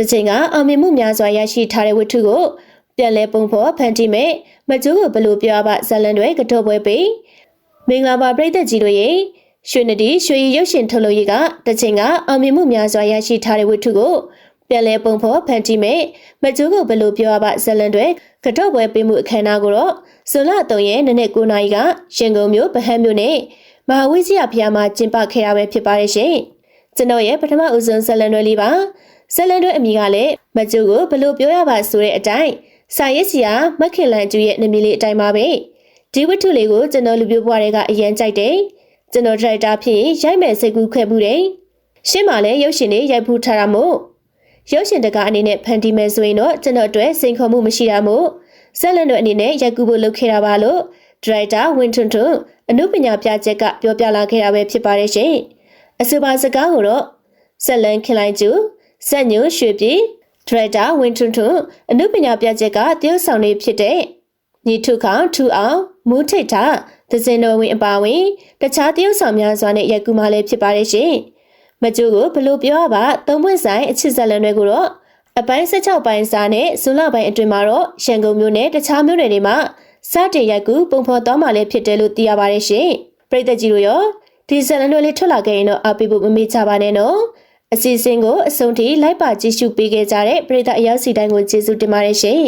တစ်ချိန်ကအောင်မြင်မှုများစွာရရှိထားတဲ့ဝတ္ထုကိုပြန်လဲပုံဖော်ဖန်တီးမဲ့မကျိုးကိုဘယ်လိုပြောရပါဇလန်တွေကတော့ပွဲပေးမင်္ဂလာပါပြည်သက်ကြီးတို့ရေရွှေနဒီရွှေရည်ရုပ်ရှင်ထုတ်လုပ်ရေးကတစ်ချိန်ကအောင်မြင်မှုများစွာရရှိထားတဲ့ဝတ္ထုကိုပြန်လဲပုံဖော်ဖန်တီးမဲ့မကျိုးကိုဘယ်လိုပြောရပါဇလန်တွေကတော့ပွဲပေးမှုအခမ်းအနားကိုတော့ဇွန်လ3ရက်နေ့နေ့9နာရီကရှင်ကုန်မြို့ဗဟန်းမြို့နယ်မဟာဝိဇ္ဇယဖျားမှာကျင်းပခဲ့တာပဲဖြစ်ပါတယ်ရှင် ကျွန်တော်ရဲ့ပထမဦးဆုံးဇလန်တွေလေးပါဇလန်တွေအမိကလည်းမကျိုးကိုဘယ်လိုပြောရပါဆိုတဲ့အတိုင်းစာရေးဆရာမခင်လန်ကျူရဲ့နာမည်လေးအတိုင်းပါပဲဒီဝတ္ထုလေးကိုကျွန်တော်လူပြိုးဘွားတွေကအရင်ကြိုက်တယ်ကျွန်တော်ဒရိုက်တာဖြစ်ရိုက်မယ်စိတ်ကူးခွဲမှုတယ်ရှင်းပါလဲရုပ်ရှင်လေးရိုက်ဖူးထားတာမို့ရုပ်ရှင်တကားအနေနဲ့ဖန်တီးမယ်ဆိုရင်တော့ကျွန်တော်အတွက်စိန်ခေါ်မှုမရှိတာမို့ဇက်လန်တို့အနေနဲ့ရိုက်ကူးဖို့လုပ်ခဲ့တာပါလို့ဒရိုက်တာဝင်းထွန်းထွန်းအမှုပညာပြချက်ကပြောပြလာခဲ့တာပဲဖြစ်ပါတယ်ရှင် အဆိုပါစကားကိုတော့ဇက်လန်ခင်လိုက်ကျူဇက်ညွရွှေပြည်ဒရိုက်တာဝင်းထွန်းထွန်းအမှုပညာပြချက်ကတရုတ်ဆောင်နေဖြစ်တဲ့ညီထုခေါထူအောင်မူးထိတ်တာသစင်တော်ဝင်အပါဝင်တခြားတရုတ်ဆောင်များစွာနဲ့ရိုက်ကူးမှလည်းဖြစ်ပါတယ်ရှင်မကျိုးကိုဘလို့ပြောရပါသုံးပွင့်ဆိုင်အချစ်ဇက်လန်တွေကိုတော့အပိုင်း16ပိုင်းစာနဲ့ဇွန်လပိုင်းအတွင်းမှာတော့ရန်ကုန်မြို့နဲ့တခြားမြို့နယ်တွေမှာစတင်ရိုက်ကူးပုံဖော်သွားမှလည်းဖြစ်တယ်လို့သိရပါတယ်ရှင်ပရိသတ်ကြီးတို့ရော ဒီဇက်လန်တွေလေးထွက်လာခဲ့ရင်တော့အားပေးဖို့မမေ့ကြပါနဲ့နော်အစီအစဉ်ကိုအဆုံးထိလိုက်ပါကြည့်ရှုပေးခဲ့ကြတဲ့ပရိသတ်အရောက်စီတိုင်းကိုကျေးဇူးတင်ပါတယ်ရှင်